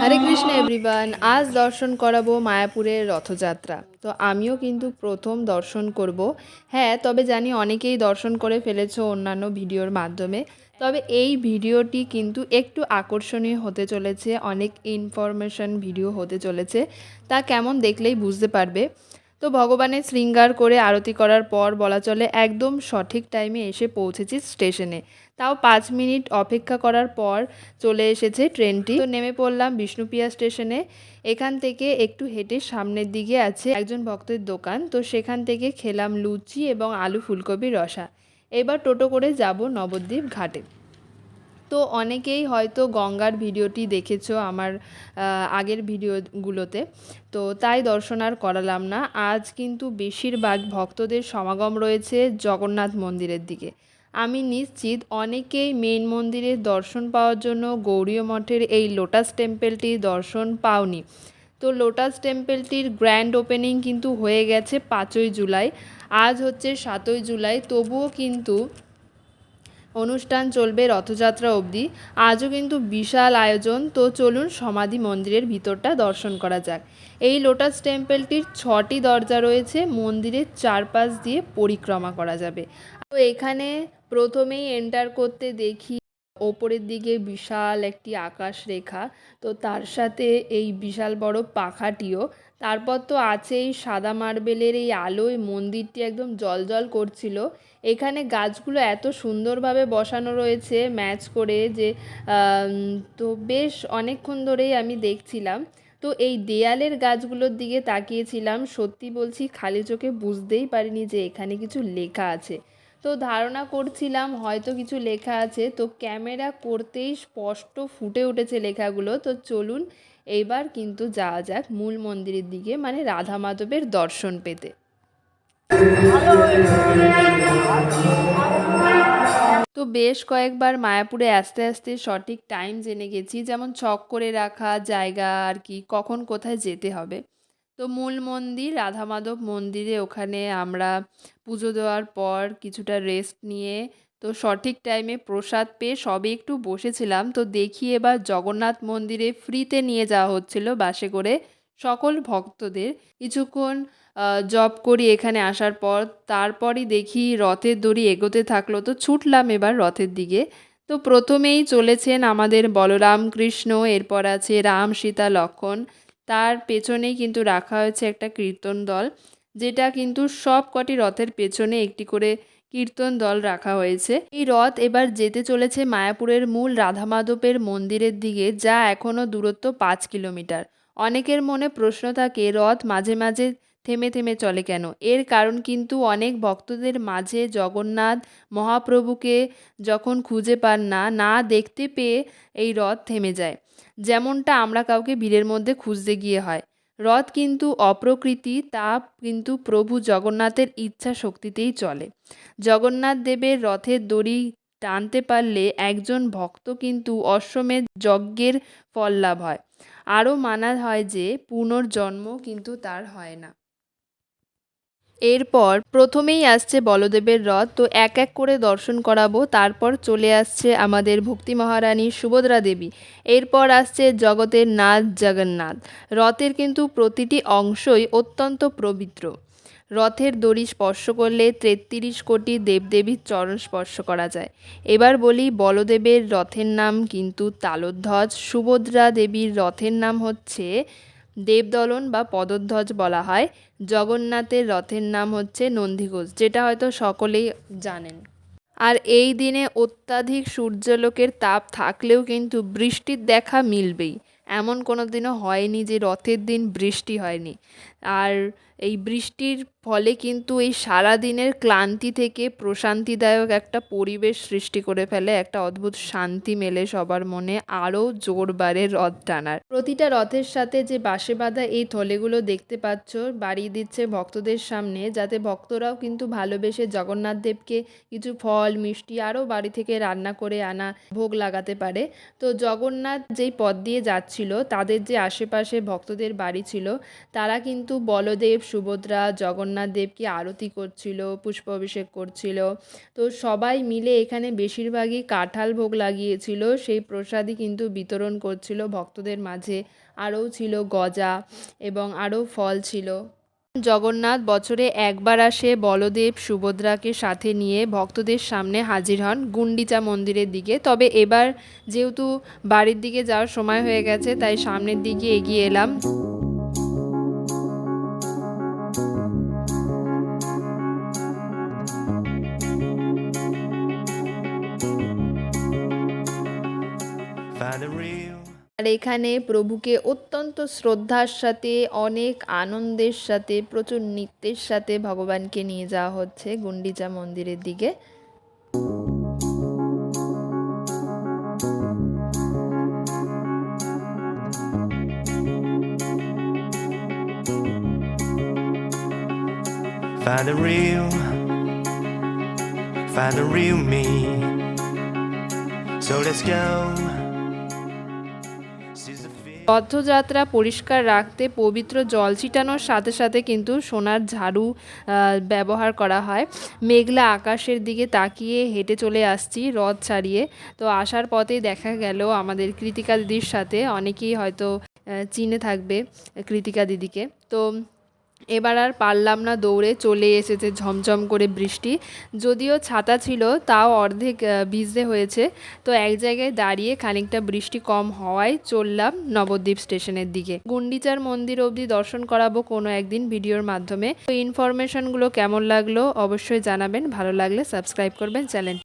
হরে Krishna everyone আজ দর্শন করাবো মায়াপুরের রথযাত্রা। তো আমিও কিন্তু প্রথম দর্শন করব। হ্যাঁ তবে জানি অনেকেই দর্শন করে ফেলেছ অন্যান্য ভিডিওর মাধ্যমে। তবে এই ভিডিওটি কিন্তু একটু আকর্ষণীয় হতে চলেছে, অনেক ইনফরমেশন ভিডিও হতে চলেছে। তা কেমন দেখলেই বুঝতে পারবে। তো ভগবানের শৃঙ্গার করে আরতি করার পর বলা চলে একদম সঠিক টাইমে এসে পৌঁছেছি স্টেশনে। তাও পাঁচ মিনিট অপেক্ষা করার পর চলে এসেছে ট্রেনটি। তো নেমে পড়লাম বিষ্ণুপিয়া স্টেশনে। এখান থেকে একটু হেঁটে সামনের দিকে আছে একজন ভক্তের দোকান। তো সেখান থেকে খেলাম লুচি এবং আলু ফুলকপির রসা। এবার টোটো করে যাব নবদ্বীপ ঘাটে। তো অনেকেই হয়তো গঙ্গার ভিডিওটি দেখেছ আমার আগের ভিডিওগুলোতে। তো তাই দর্শন আর করালাম না। আজ কিন্তু বেশিরভাগ ভক্তদের সমাগম রয়েছে জগন্নাথ মন্দিরের দিকে। আমি নিশ্চিত অনেকেই মেন মন্দিরের দর্শন পাওয়ার জন্য গৌরীয় মঠের এই লোটাস টেম্পেলটি দর্শন পাওনি। তো লোটাস টেম্পেলটির গ্র্যান্ড ওপেনিং কিন্তু হয়ে গেছে পাঁচই জুলাই। আজ হচ্ছে সাতই জুলাই, তবুও কিন্তু অনুষ্ঠান চলবে রথযাত্রা অবধি। আজও কিন্তু বিশাল আয়োজন। তো চলুন সমাধি মন্দিরের ভিতরটা দর্শন করা যাক। এই লোটাস টেম্পলটির ছটি দরজা রয়েছে। মন্দিরের চারপাশ দিয়ে পরিক্রমা করা যাবে। তো এখানে প্রথমেই এন্টার করতে দেখি, ওপরের দিকে বিশাল একটি আকাশ রেখা। তো তার সাথে এই বিশাল বড় পাখাটিও। তারপর তো আছেই সাদা মার্বেলের এই আলোয়। মন্দিরটি একদম জলজল করছিল। এখানে গাছগুলো এত সুন্দরভাবে বসানো রয়েছে, ম্যাচ করে যে তো বেশ অনেকক্ষণ ধরেই আমি দেখছিলাম। তো এই দেয়ালের গাছগুলোর দিকে তাকিয়েছিলাম, সত্যি বলছি খালি চোখে বুঝতেই পারিনি যে এখানে কিছু লেখা আছে। তো ধারণা করছিলাম হয়তো কিছু লেখা আছে, তো ক্যামেরা করতেই স্পষ্ট ফুটে উঠেছে লেখাগুলো। তো চলুন এইবার কিন্তু যাওয়া যাক মূল মন্দিরের দিকে মানে রাধা মাধবের দর্শন পেতে। বেশ কয়েকবার মায়াপুরে আস্তে আস্তে সঠিক টাইম জেনে গেছি, যেমন ছক করে রাখা, জায়গা আর কি, কখন কোথায় যেতে হবে। তো মূল মন্দির রাধা মাধব মন্দিরে ওখানে আমরা পুজো দেওয়ার পর কিছুটা রেস্ট নিয়ে, তো সঠিক টাইমে প্রসাদ পেয়ে সবে একটু বসেছিলাম। তো দেখি এবার জগন্নাথ মন্দিরে ফ্রিতে নিয়ে যাওয়া হচ্ছিল বাসে করে। সকল ভক্তদের কিছুক্ষণ জব করি এখানে আসার পর, তারপরই দেখি রথের দড়ি এগোতে থাকল। তো ছুটলাম এবার রথের দিকে। তো প্রথমেই চলেছেন আমাদের বলরাম কৃষ্ণ, এরপর আছে রাম সীতা লক্ষণ। তার পেছনেই কিন্তু রাখা হয়েছে একটা কীর্তন দল, যেটা কিন্তু সব কটি রথের পেছনে একটি করে কীর্তন দল রাখা হয়েছে। এই রথ এবার যেতে চলেছে মায়াপুরের মূল রাধা মাধবের মন্দিরের দিকে, যা এখনও দূরত্ব পাঁচ কিলোমিটার। অনেকের মনে প্রশ্ন থাকে, রথ মাঝে মাঝে থেমে থেমে চলে কেন? এর কারণ কিন্তু অনেক ভক্তদের মাঝে জগন্নাথ মহাপ্রভুকে যখন খুঁজে পান না না দেখতে পেয়ে এই রথ থেমে যায়। যেমনটা আমরা কাউকে ভিড়ের মধ্যে খুঁজতে গিয়ে হয়। রথ কিন্তু অপ্রকৃতি, তা কিন্তু প্রভু জগন্নাথের ইচ্ছা শক্তিতেই চলে। জগন্নাথ দেবের রথের দড়ি টানতে পারলে একজন ভক্ত কিন্তু অশ্বমেধ যজ্ঞের ফল লাভ হয়। আরও মানা হয় যে পুনর্জন্ম কিন্তু তার হয় না। এরপর প্রথমেই আসছে বলদেবের রথ, তো এক এক করে দর্শন করাবো, তারপর চলে আসছে আমাদের ভক্তি মহারানী সুভদ্রা দেবী। এরপর আসছে জগতের নাথ জগন্নাথ। রথের কিন্তু প্রতিটি অংশই অত্যন্ত পবিত্র। রথের দড়ি স্পর্শ করলে তেত্রিশ কোটি দেবদেবীর চরণ স্পর্শ করা যায়। এবার বলি বলদেবের রথের নাম কিন্তু তালধ্বজ। সুভদ্রা দেবীর রথের নাম হচ্ছে দেবদলন বা পদধ্বজ বলা হয়। জগন্নাথের রথের নাম হচ্ছে নন্দীঘোষ, যেটা হয়তো সকলেই জানেন। আর এই দিনে অত্যাধিক সূর্যালোকের তাপ থাকলেও কিন্তু বৃষ্টির দেখা মিলবেই। এমন কোনো দিনও হয়নি যে রথের দিন বৃষ্টি হয়নি। আর এই বৃষ্টির ফলে কিন্তু এই সারা দিনের ক্লান্তি থেকে প্রশান্তিদায়ক একটা পরিবেশ সৃষ্টি করে ফেলে, একটা অদ্ভুত শান্তি মেলে সবার মনে, আরও জোর বাড়ে রথ টানার। প্রতিটা রথের সাথে যে বাসে বাঁধা এই থলেগুলো দেখতে পাচ্ছ, বাড়িয়ে দিচ্ছে ভক্তদের সামনে, যাতে ভক্তরাও কিন্তু ভালোবেসে জগন্নাথ দেবকে কিছু ফল, মিষ্টি আরও বাড়ি থেকে রান্না করে আনা, ভোগ লাগাতে পারে। তো জগন্নাথ যেই পথ দিয়ে যাচ্ছিল, তাদের যে আশেপাশে ভক্তদের বাড়ি ছিল, তারা কিন্তু বলদেব সুভদ্রা, জগন্নাথ দেবকে আরতি করছিল পুষ্প অভিষেক করছিল। তো সবাই মিলে এখানে বেশিরভাগই কাঁঠাল ভোগ লাগিয়েছিল। সেই প্রসাদই কিন্তু বিতরণ করছিল ভক্তদের মাঝে। আরও ছিল গজা এবং আরও ফল ছিল। জগন্নাথ বছরে একবার আসে বলদেব সুভদ্রাকে সাথে নিয়ে ভক্তদের সামনে হাজির হন গুন্ডিচা মন্দিরের দিকে। তবে এবার যেহেতু বাড়ির দিকে যাওয়ার সময় হয়ে গেছে, তাই সামনের দিকে এগিয়ে এলাম। আর এখানে প্রভুকে অত্যন্ত শ্রদ্ধার সাথে অনেক আনন্দের সাথে প্রচুর নৃত্যের সাথে ভগবানকে নিয়ে যাওয়া হচ্ছে গুন্ডিচা মন্দিরের দিকে Find the real. Find the real me. So let's go. Rathyatra পরিষ্কার রাখতে পবিত্র জল ছিটানোর সাথে সাথে কিন্তু সোনার ঝাড়ু ব্যবহার করা হয়। মেঘলা আকাশের দিকে তাকিয়ে হেঁটে চলে আসছি রথ ছাড়িয়ে। তো আসার পথেই দেখা গেল আমাদের কৃতিকা দিদির সাথে, অনেকেই হয়তো চিনে থাকবে কৃতিকা দিদিকে। তো এবার আর পারলাম না দৌড়ে চলে এসেছে ঝমঝম করে বৃষ্টি। যদিও ছাতা ছিল, তাও অর্ধেক ভিজতে হয়েছে। তো এক জায়গায় দাঁড়িয়ে খানিকটা বৃষ্টি কম হওয়ায় চললাম নবদ্বীপ স্টেশনের দিকে। গুন্ডিচার মন্দির অবধি দর্শন করাবো কোনো একদিন ভিডিওর মাধ্যমে। তো ইনফরমেশনগুলো কেমন লাগল অবশ্যই জানাবেন। ভালো লাগলে সাবস্ক্রাইব করবেন চ্যানেল।